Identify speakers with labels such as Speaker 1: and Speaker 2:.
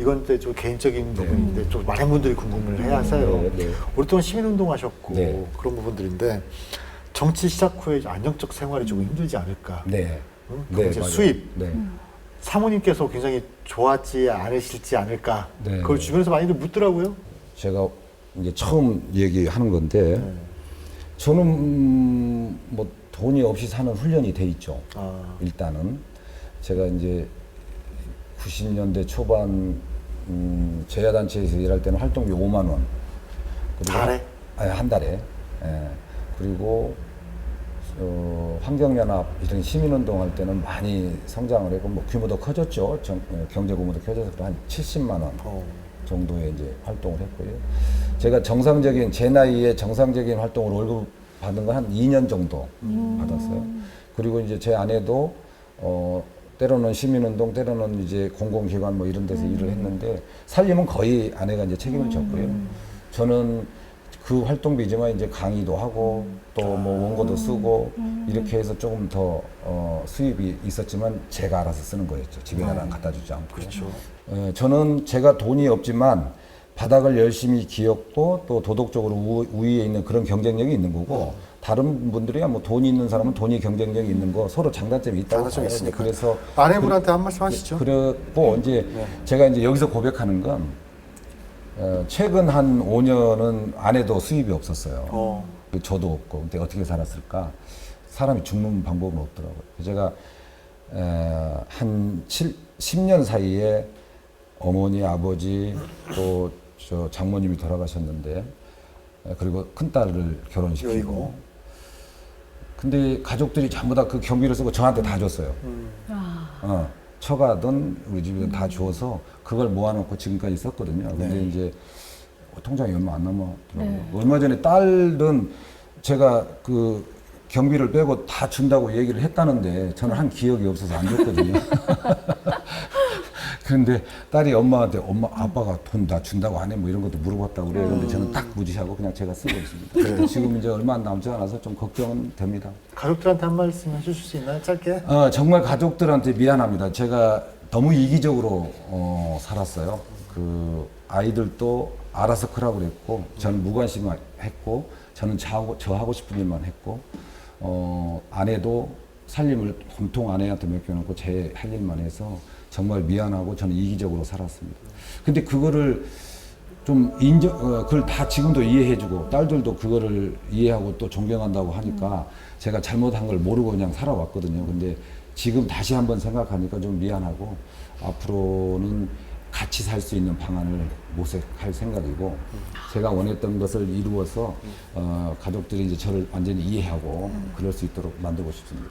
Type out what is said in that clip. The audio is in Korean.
Speaker 1: 이건 이제 좀 개인적인 부분인데 좀 많은 분들이 궁금을 해 하세요.
Speaker 2: 네, 네.
Speaker 1: 오랫동안 시민운동 하셨고
Speaker 2: 네.
Speaker 1: 그런 부분들인데 정치 시작 후에 안정적 생활이 조금 힘들지 않을까.
Speaker 2: 네.
Speaker 1: 응?
Speaker 2: 네,
Speaker 1: 그럼 이제
Speaker 2: 맞아요.
Speaker 1: 수입
Speaker 2: 네.
Speaker 1: 사모님께서 굉장히 좋아하지 않으실지 않을까.
Speaker 2: 네.
Speaker 1: 그걸 주변에서 많이들 묻더라고요.
Speaker 2: 제가 이제 처음 얘기하는 건데
Speaker 1: 네.
Speaker 2: 저는 음, 뭐 돈이 없이 사는 훈련이 돼 있죠.
Speaker 1: 아,
Speaker 2: 일단은 제가 이제 90년대 초반 음, 제야단체에서 일할 때는 활동비 5만 원. 그리고
Speaker 1: 달에?
Speaker 2: 아니, 한 달에. 예. 그리고 어, 환경연합 이런 시민운동 할 때는 많이 성장을 했고 뭐 규모도 커졌죠. 정- 어, 경제 규모도 커져서 한 70만 원
Speaker 1: 어.
Speaker 2: 정도의 이제 활동을 했고요. 제가 정상적인 제 나이에 정상적인 활동으로 월급 받은 건한 2년 정도 받았어요. 그리고 이제 제 아내도 어 때로는 시민운동, 때로는 이제 공공기관 뭐 이런 데서 일을 했는데 살림은 거의 아내가 이제 책임을 졌고요. 저는 그 활동비지만 이제 강의도 하고 또 뭐 원고도 쓰고 이렇게 해서 조금 더 어, 수입이 있었지만 제가 알아서 쓰는 거였죠. 집에 가랑 갖다 주지 않고.
Speaker 1: 그렇죠.
Speaker 2: 어, 저는 제가 돈이 없지만 바닥을 열심히 기었고 또 도덕적으로 우, 우위에 있는 그런 경쟁력이 있는 거고 다른 분들이야 뭐 돈이 있는 사람은 돈이 경쟁력이 있는 거 서로 장단점이 있다고
Speaker 1: 장단점이
Speaker 2: 봐요.
Speaker 1: 있으니까.
Speaker 2: 그래서
Speaker 1: 아내분한테 한 말씀 하시죠.
Speaker 2: 그랬고 이제 제가 이제 여기서 고백하는 건 어, 최근 한 5년은 아내도 수입이 없었어요.
Speaker 1: 어.
Speaker 2: 저도 없고 근데 어떻게 살았을까? 사람이 죽는 방법은 없더라고요. 제가 에, 한 7, 10년 사이에 어머니, 아버지 또 저 장모님이 돌아가셨는데 에, 그리고 큰 딸을 결혼시키고
Speaker 1: 여의고.
Speaker 2: 근데 가족들이 전부 다 그 경비를 쓰고 저한테 다 줬어요. 어, 처가든 우리 집에 다 줘서 그걸 모아놓고 지금까지 썼거든요. 근데
Speaker 1: 네.
Speaker 2: 이제 통장이 얼마 안 남았더라고요. 얼마 전에 딸은 제가 그 경비를 빼고 다 준다고 얘기를 했다는데 저는 한 기억이 없어서 안 줬거든요. 그런데 딸이 엄마한테 엄마 아빠가 돈 다 준다고 안해뭐 이런 것도 물어봤다고 그래요. 근데 저는 딱 무지하고 그냥 제가 쓰고 있습니다. 근데 지금 이제 얼마 안 남지 않아서 좀 걱정은 됩니다.
Speaker 1: 가족들한테 한 말씀 해주실 수 있나요? 짧게.
Speaker 2: 어, 정말 가족들한테 미안합니다. 제가 너무 이기적으로 어, 살았어요. 그 아이들도 알아서 크라고 그랬고 저는 무관심했고 저는 저하고, 저 하고 싶은 일만 했고 어, 아내도 살림을 온통 아내한테 맡겨놓고 제 할 일만 해서 정말 미안하고 저는 이기적으로 살았습니다. 근데 그거를 좀 인정, 어, 그걸 다 지금도 이해해주고 딸들도 그거를 이해하고 또 존경한다고 하니까 제가 잘못한 걸 모르고 그냥 살아왔거든요. 근데 지금 다시 한번 생각하니까 좀 미안하고 앞으로는 같이 살 수 있는 방안을 모색할 생각이고 제가 원했던 것을 이루어서 어, 가족들이 이제 저를 완전히 이해하고 그럴 수 있도록 만들고 싶습니다.